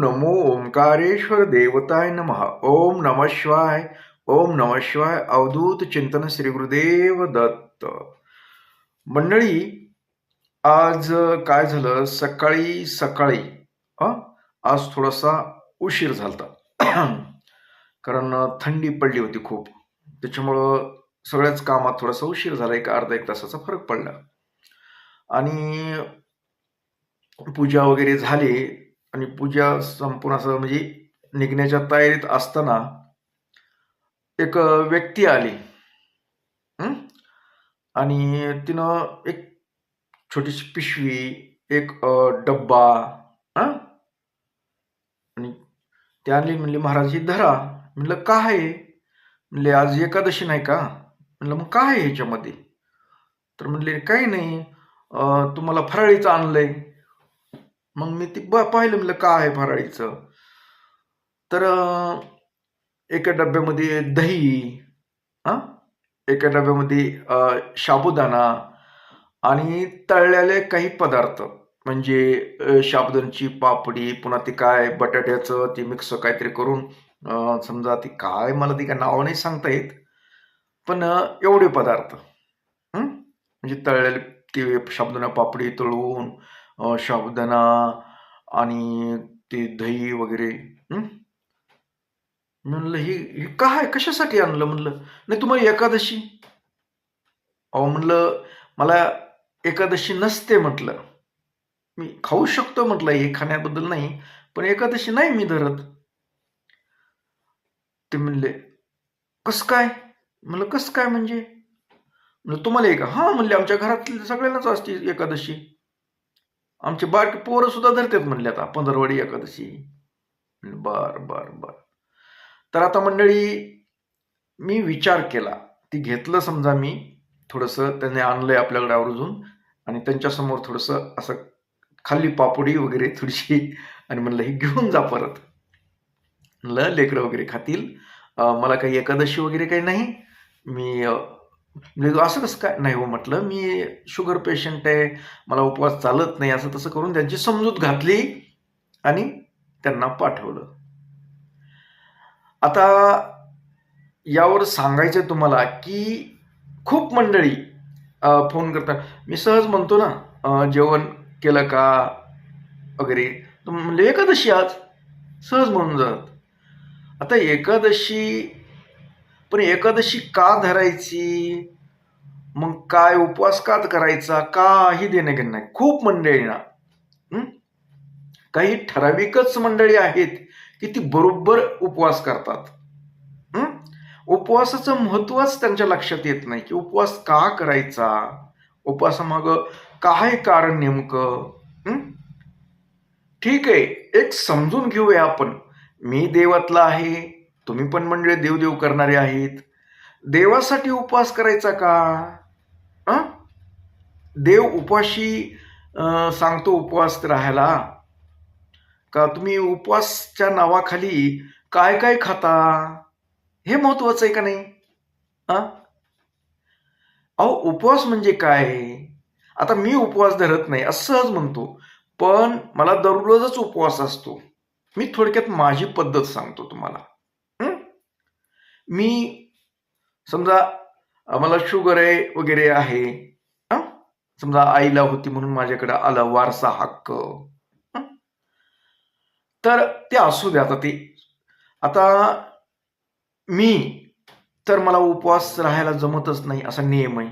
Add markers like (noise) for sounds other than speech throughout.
नमो ओंकारेश्वर देवताय नमः। ओम नम शिवाय ओम नम शिवाय अवधूत चिंतन श्री गुरुदेव दत्त। मंडळी आज काय झालं? सकाळी सकाळी आज थोडासा उशीर झालता. (clears throat) कारण थंडी पडली होती खूप. त्याच्यामुळं सगळ्याच कामात थोडासा उशीर झाला. एक अर्धा एक तासाचा फरक पडला. आणि पूजा वगैरे झाली. आणि पूजा संपूर्ण असं म्हणजे निघण्याच्या तयारीत असताना एक व्यक्ती आली. आणि तिनं एक छोटीशी पिशवी एक डब्बा आणि ती आणली म्हणले महाराज ही धरा. म्हणलं का आहे? म्हणले आज एकादशी नाही का? म्हणलं मग काय आहे ह्याच्यामध्ये तर म्हणले काही नाही तुम्हाला फराळीचं आणलंय. मग मी ती ब- पाहिलं म्हणलं काय आहे फराळीचं? तर एका डब्यामध्ये दही हा एका डब्यामध्ये साबुदाणा आणि तळलेले काही पदार्थ. म्हणजे अं, पापडी पुन्हा ते काय बटाट्याचं ते मिक्स काहीतरी करून समजा ती काय मला ती काय नाव नाही सांगता येत पण एवढे पदार्थ. म्हणजे तळलेले ते शाबुदाना पापडी तळून साबुदाणा आणि ते दही वगैरे म्हणलं हे हे काय कशासाठी आणलं? म्हणलं नाही तुम्हाला एकादशी. अहो म्हणलं मला एकादशी नसते म्हटलं. मी खाऊ शकतो म्हटलं हे खाण्याबद्दल नाही पण एकादशी नाही मी धरत. ते म्हणले कस काय? म्हणलं कस काय म्हणजे? म्हणलं तुम्हाला एक हा म्हणले आमच्या घरातल्या सगळ्यांनाच असते एकादशी. आमचे बाकी पोरं सुद्धा धरतात म्हणले आता पंधरवाडी एकादशी. बर बर बर. तर आता मंडळी मी विचार केला. ती घेतलं समजा मी थोडंसं त्याने आणलंय आपल्याकडे आवर्जून आणि त्यांच्यासमोर थोडंसं असं खाल्ली पापडी वगैरे थोडीशी आणि म्हणलं ही घेऊन जा परत. म्हणलं लेकरं वगैरे खातील. मला काही एकादशी वगैरे काही नाही. मी म्हणजे असं कसं काय? नाही हो म्हटलं मी शुगर पेशंट आहे मला उपवास चालत नाही असं तसं करून त्यांची समजूत घातली आणि त्यांना पाठवलं. आता यावर सांगायचं तुम्हाला की खूप मंडळी फोन करतात. मी सहज म्हणतो ना जेवण केलं का वगैरे म्हणजे एकादशी आज. सहज म्हणून जात आता एकादशी पण एकादशी का धरायची? मग काय उपवास का करायचा? काही देणं घेणं नाही. खूप मंडळी ना. काही ठराविकच मंडळी आहेत की ती बरोबर उपवास करतात. उपवासाचं महत्वच त्यांच्या लक्षात येत नाही की उपवास का करायचा? उपवासामाग काय कारण नेमकं? ठीक आहे. एक समजून घेऊया आपण. मी देवातला आहे तुम्ही पण मंडळी देवदेव करणारे आहेत. देवासाठी उपवास करायचा का? अं? देव उपाशी सांगतो उपवास राहायला. का तुम्ही उपवासच्या नावाखाली काय काय खाता? हे महत्वाचं आहे का नाही? अहो उपवास म्हणजे काय? आता मी उपवास धरत नाही असं सहज म्हणतो. पण मला दररोजच उपवास असतो. मी थोडक्यात माझी पद्धत सांगतो तुम्हाला. मी समजा मला शुगर आहे वगैरे आहे समजा आईला होती म्हणून माझ्याकडे आला वारसा हक्क तर ते असू द्या आता ते. आता मी तर मला उपवास राहायला जमतच नाही असा नियम आहे.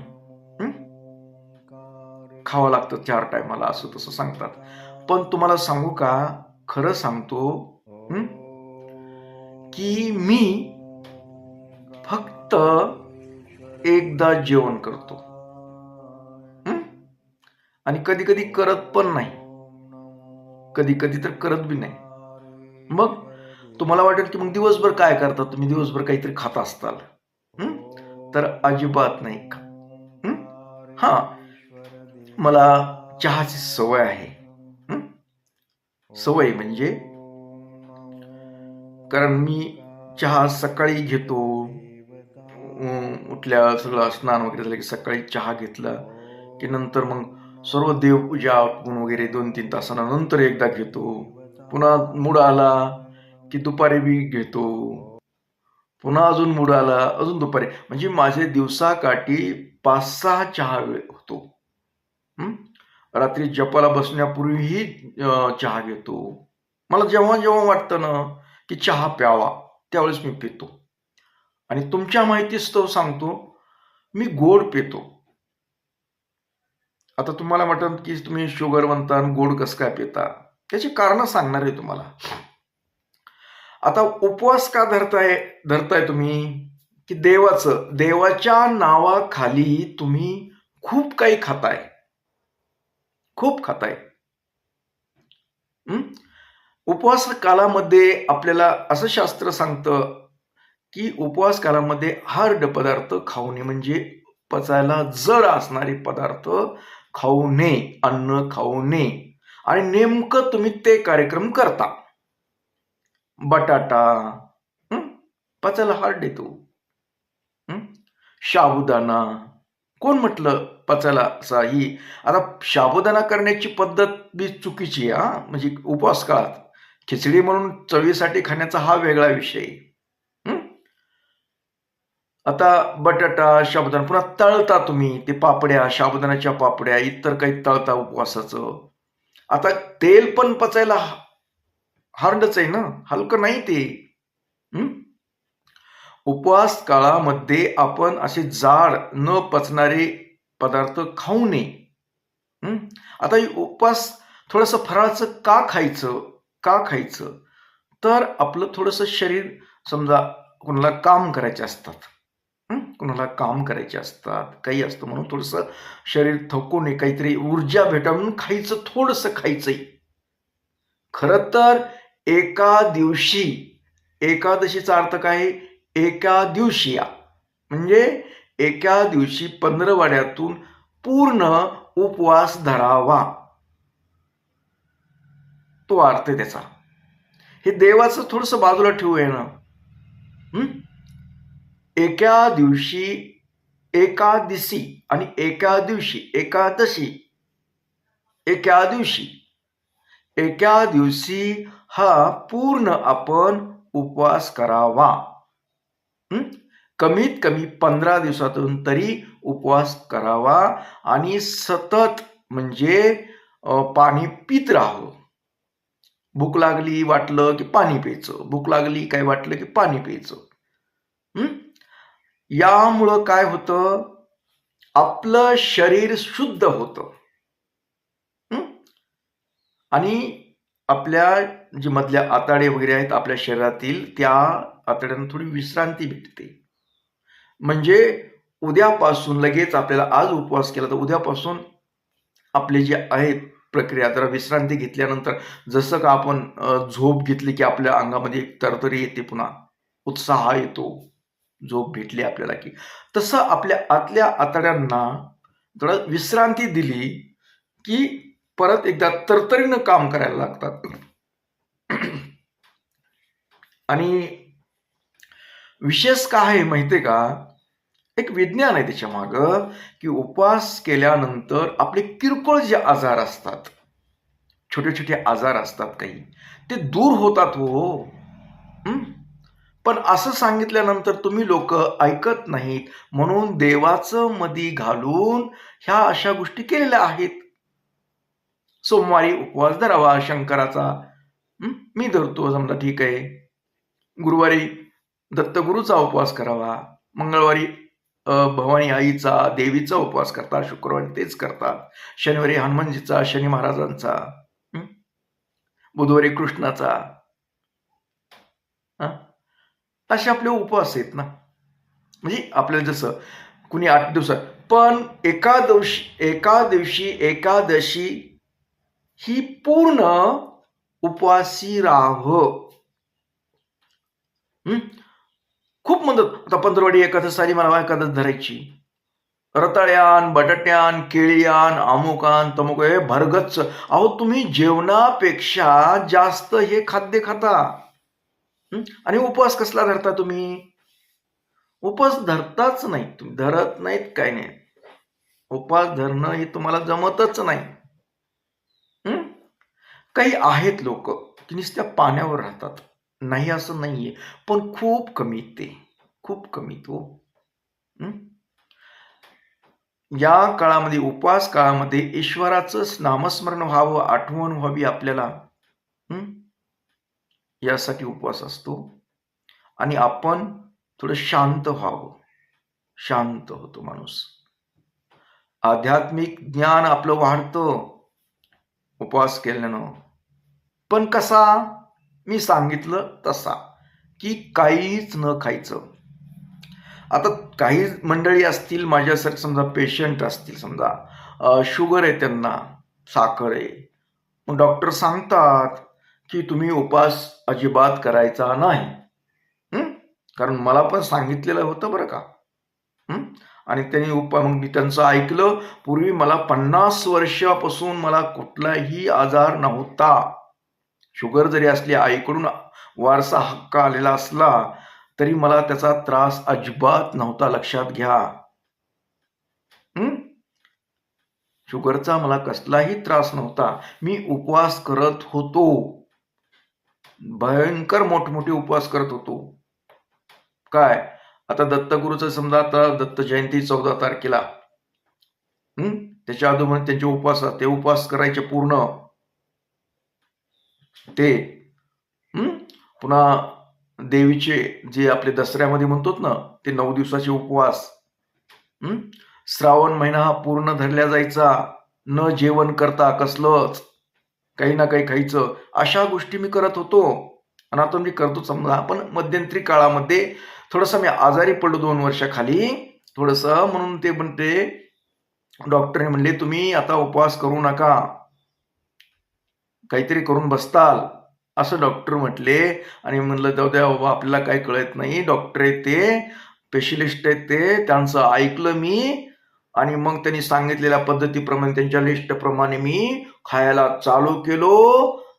खावं लागतं चार टायमाला असं तसं सांगतात. पण तुम्हाला सांगू का? खरं सांगतो की मी फक्त एकदा जेवण करतो. आणि कधी कधी करत पण नाही. कधी कधी तर करत बी नाही. मग तुम्हाला वाटेल की मग दिवसभर काय करता? तुम्ही दिवसभर काहीतरी खात असताल. तर अजिबात नाही हा? मला चहाची सवय आहे. सवय म्हणजे? कारण मी चहा सकाळी घेतो. उठल्या सगळं स्नान वगैरे झालं की सकाळी चहा घेतला की नंतर मग सर्व देवपूजा आटपून वगैरे दोन तीन तासानंतर एकदा घेतो. पुन्हा मूड आला की दुपारी बी घेतो. पुन्हा अजून मूड आला अजून दुपारी. म्हणजे माझे दिवसाकाठी पाच सहा चहा वेळ होतो. रात्री जपाला बसण्यापूर्वीही चहा घेतो. मला जेव्हा जेव्हा वाटतं ना की चहा प्यावा त्यावेळेस मी पितो. आणि तुमच्या माहितीस्तव सांगतो मी गोड पितो. आता तुम्हाला वाटत की तुम्ही शुगर म्हणता आणि गोड कस काय पिता? त्याची कारणं सांगणार आहे तुम्हाला. आता उपवास का धरताय धरताय तुम्ही? की देवाचं देवाच्या नावाखाली तुम्ही खूप काही खाताय. खूप खाताय. उपवास कालामध्ये आपल्याला असं शास्त्र सांगतं की उपवास कालामध्ये हार्ड पदार्थ खाऊ नये. म्हणजे पचायला जड असणारे पदार्थ खाऊ नये अन्न खाऊ नये. आणि नेमकं तुम्ही ते कार्यक्रम करता. बटाटा पचायला हार्ड येतो शाबुदाना कोण म्हटलं पचायला असा ही? आता शाबुदाना करण्याची पद्धत बी चुकीची आहे हा. म्हणजे उपवास काळात खिचडी म्हणून चवीसाठी खाण्याचा हा वेगळा विषय आता बटाटा साबुदाणा पुन्हा तळता तुम्ही ते पापड्या शाबुदानाच्या पापड्या इतर काही तळता उपवासाचं. आता तेल पण पचायला हार्डच आहे ना? हलकं नाही ते. उपवास काळामध्ये आपण असे जाड न पचणारे पदार्थ खाऊ नये. आता उपवास थोडंसं फराळाचं का खायचं? का खायचं? तर आपलं थोडंसं शरीर समजा कोणाला काम करायचे असतात. कोणाला काम करायचे असतात काही असतं म्हणून थोडंसं शरीर थकू नये काहीतरी ऊर्जा भेटावून म्हणून खायचं थोडंसं खायचंही. खरं तर एका दिवशी एकादशीचा अर्थ काय? एका दिवशी या. म्हणजे एका दिवशी पंधरवाड्यातून पूर्ण उपवास धरावा. तो अर्थ आहे त्याचा. हे देवाचं थोडस बाजूला ठेवू ना. एका दिवशी एकादशी आणि एका दिवशी एकादशी. एका दिवशी. एका दिवशी हा पूर्ण आपण उपवास करावा. कमीत कमी पंधरा दिवसातून तरी उपवास करावा आणि सतत म्हणजे पाणी पित राहावं भूक लागली वाटलं की पाणी प्यायचं. भूक लागली काय वाटलं की पाणी प्यायचं. यामुळं काय होतं? आपलं शरीर शुद्ध होतं. आणि आपल्या जे मधल्या आताडे वगैरे आहेत आपल्या शरीरातील त्या आतड्यांना थोडी विश्रांती भेटते. म्हणजे उद्यापासून लगेच आपल्याला आज उपवास केला तर उद्यापासून आपले जे आहेत प्रक्रिया जरा विश्रांती घेतल्यानंतर जसं का आपण झोप घेतली की आपल्या अंगामध्ये एक तरतरी येते पुन्हा उत्साह येतो. झोप भेटली आपल्याला की. तसं आपल्या आतल्या आतड्यांना जरा विश्रांती दिली की परत एकदा तरतरीनं काम करायला लागतात. (clears throat) आणि विशेष काय आहे माहिती का? एक विज्ञान आहे त्याच्या माग की उपवास केल्यानंतर आपले किरकोळ जे आजार असतात छोटे छोटे आजार असतात काही ते दूर होतात हो. हं? पण असं सांगितल्यानंतर तुम्ही लोक ऐकत नाहीत. म्हणून देवाचं मदी घालून ह्या अशा गोष्टी केलेल्या आहेत. सोमवारी उपवास धरावा शंकराचा. मी धरतो समजा ठीक आहे. गुरुवारी दत्तगुरूचा उपवास करावा. मंगळवारी भवानी आईचा देवीचा उपवास करतात शुक्रवारी तेच करतात. शनिवारी हनुमानजीचा शनी महाराजांचा. बुधवारी कृष्णाचा. तसे आपले उपवास आहेत ना. म्हणजे आपल्याला जसं कुणी आठ दिवसात पण एकादशी एका दिवशी एकादशी ही पूर्ण उपवासी राह. खूप मदत. आता पंधरवाडी एकादश साली मला एकादश धरायची. रताळ्यान बटाट्यान केळीयान अमुकान तमुक हे भरगच्च. अहो तुम्ही जेवणापेक्षा जास्त हे खाद्य खाता. आणि उपवास कसला धरता तुम्ही? उपवास धरताच नाही. तुम्ही धरत नाहीत काय नाही. उपवास धरणं हे तुम्हाला जमतच नाही. काही आहेत लोक की नुसत्या पाण्यावर राहतात. नाही असं नाहीये. पण खूप कमी ते. खूप कमी तो. या काळामध्ये उपवास काळामध्ये ईश्वराचं नामस्मरण व्हावं आठवण व्हावी आपल्याला. यासाठी उपवास असतो. आणि आपण थोडं शांत व्हावं. शांत होतो माणूस. आध्यात्मिक ज्ञान आपलं वाढतं उपवास केल्यानं. पण कसा? मी सांगितलं तसा की काहीच न खायचं. आता काही मंडळी असतील माझ्यासारखे समजा पेशंट असतील समजा शुगर आहे त्यांना साखर आहे. मग डॉक्टर सांगतात की तुम्ही उपवास अजिबात करायचा नाही. कारण मला पण सांगितलेलं होतं बरं का. आणि त्यांनी उपा मग मी त्यांचं ऐकलं. पूर्वी मला पन्नास वर्षापासून मला कुठलाही आजार नव्हता. शुगर जरी असली आईकडून वारसा हक्क आलेला असला तरी मला त्याचा त्रास अजिबात नव्हता लक्षात घ्या. शुगरचा मला कसलाही त्रास नव्हता. मी उपवास करत होतो. भयंकर मोठमोठे उपवास करत होतो. काय? आता दत्तगुरूचं समजा आता दत्त जयंती चौदा तारखेला. हम्म त्याच्या अगोदर त्यांचे उपवास ते उपवास करायचे पूर्ण. ते. हम्म पुन्हा देवीचे जे आपले दसऱ्यामध्ये म्हणतोत ना ते नऊ दिवसाचे उपवास. हम्म श्रावण महिना हा पूर्ण धरल्या जायचा. न जेवण करता कसलंच. काही ना काही खायचं. अशा गोष्टी मी करत होतो. आणि आता मी करतो समजा पण मध्यंतरी काळामध्ये थोडंसं मी आजारी पडलो दोन वर्षाखाली. थोडंसं म्हणून ते म्हणते डॉक्टरने म्हणले तुम्ही आता उपवास करू नका. काहीतरी करून बसताल. असं डॉक्टर म्हटले. आणि म्हणलं जाऊ द्या बाबा आपल्याला काही कळत नाही. डॉक्टर आहेत ते स्पेशलिस्ट आहेत ते. त्यांचं ऐकलं मी. आणि मग त्यांनी सांगितलेल्या पद्धतीप्रमाणे त्यांच्या लिस्टप्रमाणे मी खायला चालू केलो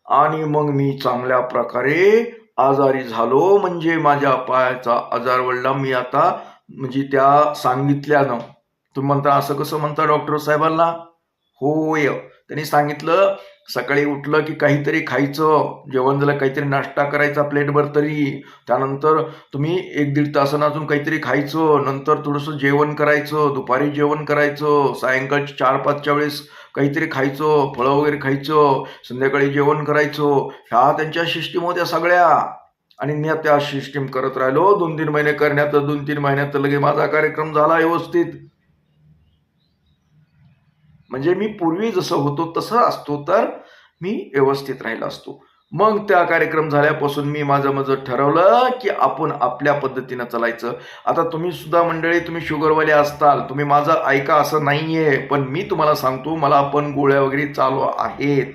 आणि मग मी चांगल्या प्रकारे आजारी झालो. म्हणजे माझ्या पायाचा आजार वळला मी आता म्हणजे त्या सांगितल्यानं. तुम्ही म्हणता असं कसं म्हणता डॉक्टर साहेबांना? होय. त्यांनी सांगितलं सकाळी उठलं की काहीतरी खायचं जेवण झालं काहीतरी नाश्ता करायचा प्लेटभर तरी. त्यानंतर तुम्ही एक दीड तासानं अजून काहीतरी खायचं नंतर थोडंसं जेवण करायचं दुपारी जेवण करायचं सायंकाळची चार पाचच्या वेळेस काहीतरी खायचं फळं वगैरे खायचं संध्याकाळी जेवण करायचं. ह्या त्यांच्या सिस्टीम होत्या सगळ्या. आणि मी त्या सिस्टीम करत राहिलो. दोन तीन महिने करण्यात दोन तीन महिन्यात लगे माझा कार्यक्रम झाला व्यवस्थित. म्हणजे मी पूर्वी जसं होतो तसं असतो तर मी व्यवस्थित राहिला असतो. मग त्या कार्यक्रम झाल्यापासून मी माझं माझं ठरवलं की आपण आपल्या पद्धतीनं चालायचं. आता तुम्ही सुद्धा मंडळी तुम्ही शुगरवाले असताल तुम्ही माझं ऐका असं नाहीये पण मी तुम्हाला सांगतो मला पण गोळ्या वगैरे चालू आहेत.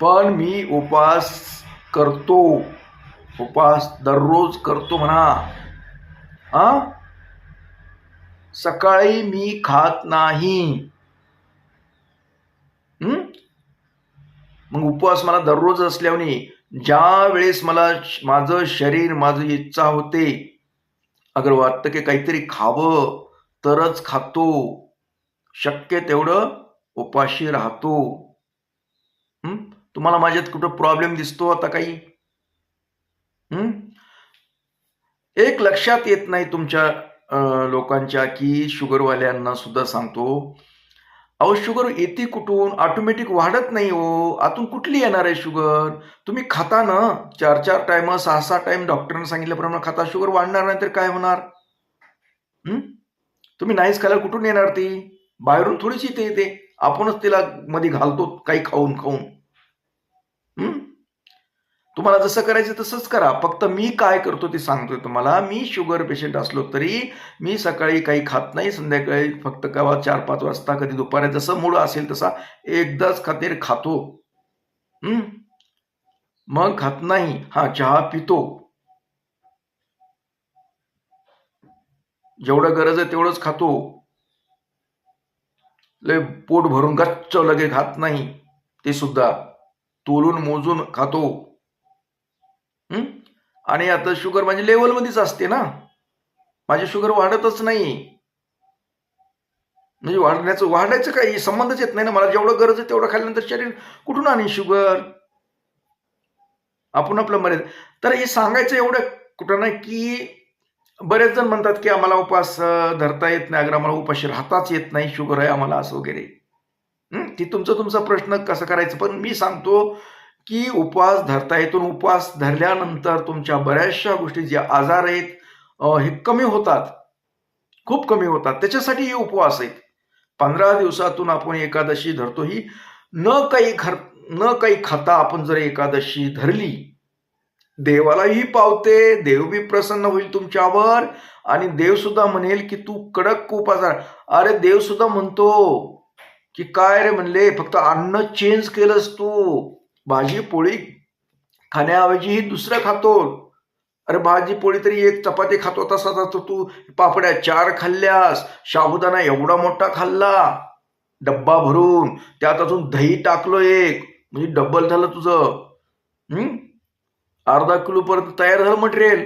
पण मी उपास करतो. उपास दररोज करतो म्हणा. हा सकाळी मी खात नाही. मग उपवास मला दररोज असल्याने ज्या वेळेस मला माझं शरीर माझी इच्छा होते अगर वाटतं की काहीतरी खावं तरच खातो. शक्य तेवढं उपाशी राहतो. तुम्हाला माझ्यात कुठं प्रॉब्लेम दिसतो आता काही? एक लक्षात येत नाही तुमच्या लोकांच्या की शुगरवाल्यांना सुद्धा सांगतो अहो शुगर येते कुठून? ऑटोमॅटिक वाढत नाही हो. आतून कुठली येणार आहे शुगर? तुम्ही खाता ना. चार चार टाइम सहा सहा टाइम डॉक्टरने सांगितल्याप्रमाणे खाता. शुगर वाढणार नाही तर काय होणार? तुम्ही नाहीच खायला कुठून येणार ती? बाहेरून थोडीशी ते. येते आपणच तिला मध्ये घालतो काही खाऊन खाऊन. तुम्हाला जसं करायचं तसंच करा. फक्त मी काय करतो ते सांगतोय तुम्हाला. मी शुगर पेशंट असलो तरी मी सकाळी काही खात नाही. संध्याकाळी फक्त केव्हा चार पाच वाजता कधी दुपारी जसं मूळ असेल तसा एकदाच खातीर खातो. मग खात नाही. हा चहा पितो. जेवढं गरज आहे तेवढंच खातो. लय पोट भरून गच्च लगे खात नाही. ते सुद्धा. तोलून मोजून खातो. आणि आता शुगर माझी लेवलमध्येच असते ना. माझी शुगर वाढतच नाही. म्हणजे वाढण्याचं वाढायचं काही संबंधच येत नाही ना. मला जेवढं गरज आहे तेवढं खाल्ल्यानंतर शरीर कुठून आणि शुगर? आपण आपलं मरे तर हे सांगायचं एवढं कुठं नाही की बरेच जण म्हणतात की आम्हाला उपास धरता येत नाही. अगर आम्हाला उपाशी राहताच येत नाही. शुगर आहे आम्हाला असं वगैरे. ती तुमचा तुमचा प्रश्न कसा करायचं? पण मी सांगतो की उपवास धरता येतून उपवास धरल्यानंतर तुमच्या बऱ्याचशा गोष्टी जे आजार आहेत हे कमी होतात. खूप कमी होतात. त्याच्यासाठी हे उपवास आहेत. पंधरा दिवसातून आपण एकादशी धरतो ही न काही खर न काही खाता आपण जर एकादशी धरली देवालाही पावते देव बी प्रसन्न होईल तुमच्यावर. आणि देव सुद्धा म्हणेल की तू कडक उपास अरे देव सुद्धा म्हणतो की काय रे म्हणले? फक्त अन्न चेंज केलंस तू. भाजी पोळी खाण्याऐवजी ही दुसरं खातो. अरे भाजी पोळी तरी एक चपाती खातो तसा तर तू. पापड्या चार खाल्ल्यास शाबुदाना एवढा मोठा खाल्ला. डब्बा भरून त्यात अजून दही टाकलो एक. म्हणजे डब्बल झालं तुझं. अर्धा किलो पर्यंत तयार झालं मटेरियल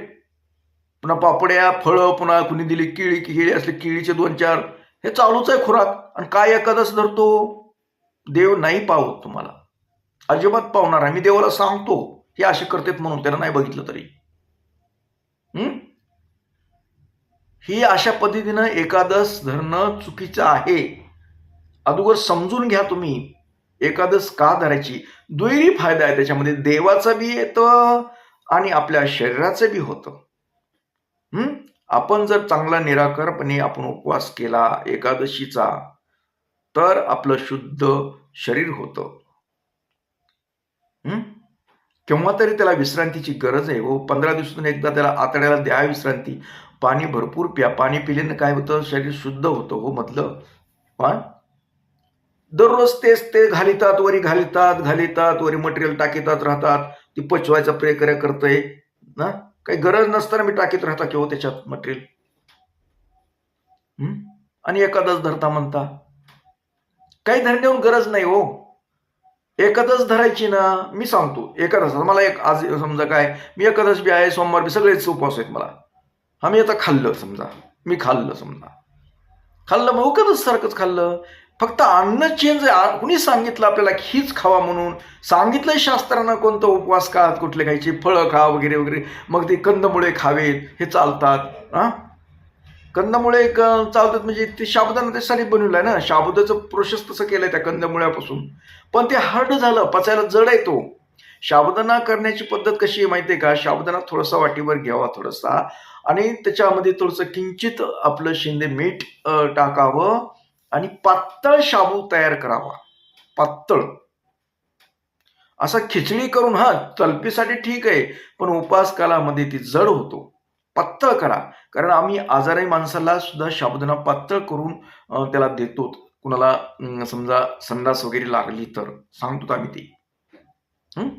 पुन्हा पापड्या फळं पुन्हा कुणी दिली केळी केळी असले केळीचे दोन चार. हे चालूच आहे खुराक. आणि काय एखादाच धरतो? देव नाही पावत तुम्हाला. अजिबात पावणार आहे मी देवाला सांगतो हे असे करतात म्हणून त्याला नाही बघितलं तरी. ही? अशा पद्धतीनं एकादश धरणं चुकीचं आहे. अगोदर समजून घ्या तुम्ही एकादश का धरायची? दुहेरी फायदा आहे त्याच्यामध्ये. देवाचा बी येतं आणि आपल्या शरीराचं बी होतं. आपण जर चांगला निराकारपणे आपण उपवास केला एकादशीचा तर आपलं शुद्ध शरीर होतं. केव्हा तरी त्याला विश्रांतीची गरज आहे. हो पंधरा दिवसातून एकदा त्याला आतड्याला द्या विश्रांती. पाणी भरपूर प्या. पाणी पिल्यानं काय होतं? शरीर शुद्ध होतं. हो मधलं पण दररोज तेच ते घालितात वरी घालितात घालितात वरी मटेरियल टाकीतात राहतात. ती पचवायचा प्रक्रिया करतंय. ना? काही गरज नसताना मी टाकीत राहता किंवा हो त्याच्यात मटेरियल आणि एखादाच धरता म्हणता. काही धरण्याहून गरज नाही हो. एकादश धरायची ना मी सांगतो एकादश मला एक आज समजा काय मी एकादश बी आहे सोमवार बी सगळेच उपवास आहेत मला. हा मी आता खाल्लं समजा मी खाल्लं समजा. खाल्लं मग एकादश सारखंच खाल्लं. फक्त अन्न चेंज कुणी सांगितलं आपल्याला हीच खावा म्हणून? सांगितलंय शास्त्रांना कोणतं उपवास का कुठले खायचे फळं खा वगैरे वगैरे. मग ते कंदमुळे खावेत हे चालतात. हा कंदमुळे एक चालतात. म्हणजे ते शाबदानं ते सारी बनवलं आहे ना? शाबुदाचं प्रोसेस तसं केलंय त्या कंदमुळ्यापासून. पण ते हार्ड झालं पचायला जड आहे तो. शाबदना करण्याची पद्धत कशी आहे माहिती आहे का? शाबदना थोडासा वाटीवर घ्यावा थोडासा आणि त्याच्यामध्ये थोडंसं किंचित आपलं शिंदे मीठ टाकावं आणि पातळ शाबू तयार करावा. पातळ. असा खिचडी करून हा तलपीसाठी ठीक आहे पण उपास कालामध्ये ती जड होतो. पातळ करा. कारण आम्ही आजारी माणसाला सुद्धा शाबुदाना पातळ करून त्याला देतो कुणाला समजा संडास वगैरे लागली तर? सांगतो आम्ही ते. पत्तळ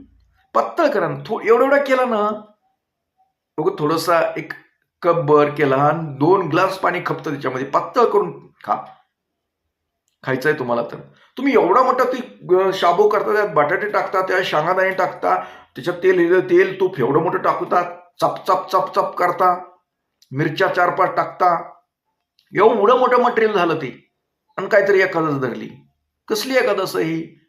पातळ करा ना. थो एवढं एवढा केला ना बघ थोडासा एक कप बर केला आणि दोन ग्लास पाणी खपतं त्याच्यामध्ये. पातळ करून खा. खायचं आहे तुम्हाला तर. तुम्ही एवढा मोठा ती शाबू करता त्यात बटाटे टाकता त्या शेंगादाणे टाकता त्याच्यात तेल तेल तूप एवढं मोठं टाकतात चप चप चप चप करता मिरच्या चार पाच टाकता. एवढं मोठं मटेरियल झालं ते. आणि काहीतरी एखादच धरली. कसली एखादस ही?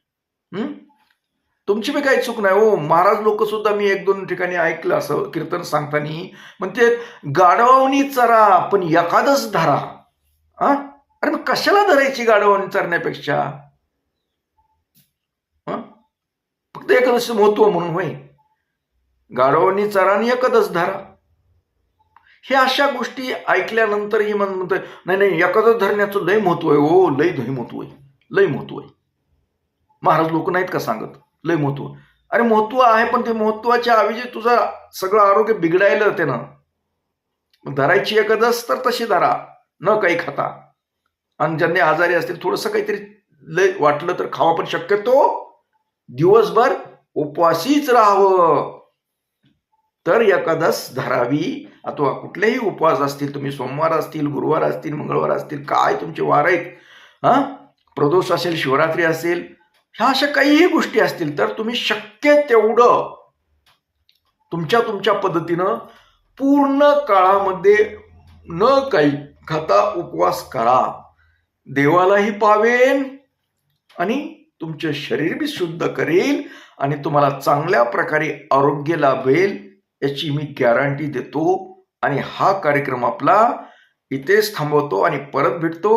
तुमची बी काही चूक नाही हो. महाराज लोक सुद्धा मी एक दोन ठिकाणी ऐकलं असं कीर्तन सांगताना. म्हणते गाढवावणी चरा पण एखादच धरा. हा? अरे मग कशाला धरायची गाढवावणी चरण्यापेक्षा? फक्त एखादं महत्त्व म्हणून होय. गाढवावणी चरा आणि एखादच धरा. हे अशा गोष्टी ऐकल्यानंतर ही मन म्हणतोय नाही नाही एखादं धरण्याचं लय महत्त्व आहे हो लय लय महत्त्व आहे लय महत्त्व आहे. महाराज लोक नाहीत का सांगत? लय महत्त्व अरे महत्त्व आहे पण ते महत्त्वाच्या ऐवजी तुझा सगळं आरोग्य बिघडायला ते ना. धरायची एखादच तर तशी धरा न काही खाता. आणि ज्यांनी आजारी असतील थोडंसं काहीतरी लय वाटलं तर खावा पण शक्यतो दिवसभर उपवासीच राहावं. तर एकादस धरावी. अथवा कुठलेही उपवास असतील तुम्ही सोमवार असतील गुरुवार असतील मंगळवार असतील काय तुमचे वार आहेत हां? प्रदोष असेल शिवरात्री असेल ह्या अशा काहीही गोष्टी असतील तर तुम्ही शक्य तेवढं तुमच्या तुमच्या पद्धतीनं पूर्ण काळामध्ये न काही खाता उपवास करा. देवालाही पावेन आणि तुमचे शरीर बी शुद्ध करेल आणि तुम्हाला चांगल्या प्रकारे आरोग्य लाभेल याची मी गॅरंटी देतो. आणि हा कार्यक्रम आपला इथेच थांबवतो आणि परत भेटतो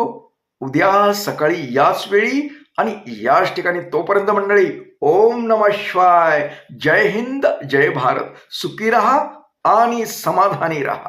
उद्या सकाळी याच वेळी आणि याच ठिकाणी तोपर्यंत मंडळी ओम नम शिवाय. जय हिंद जय भारत. सुखी रहा आणि समाधानी रहा.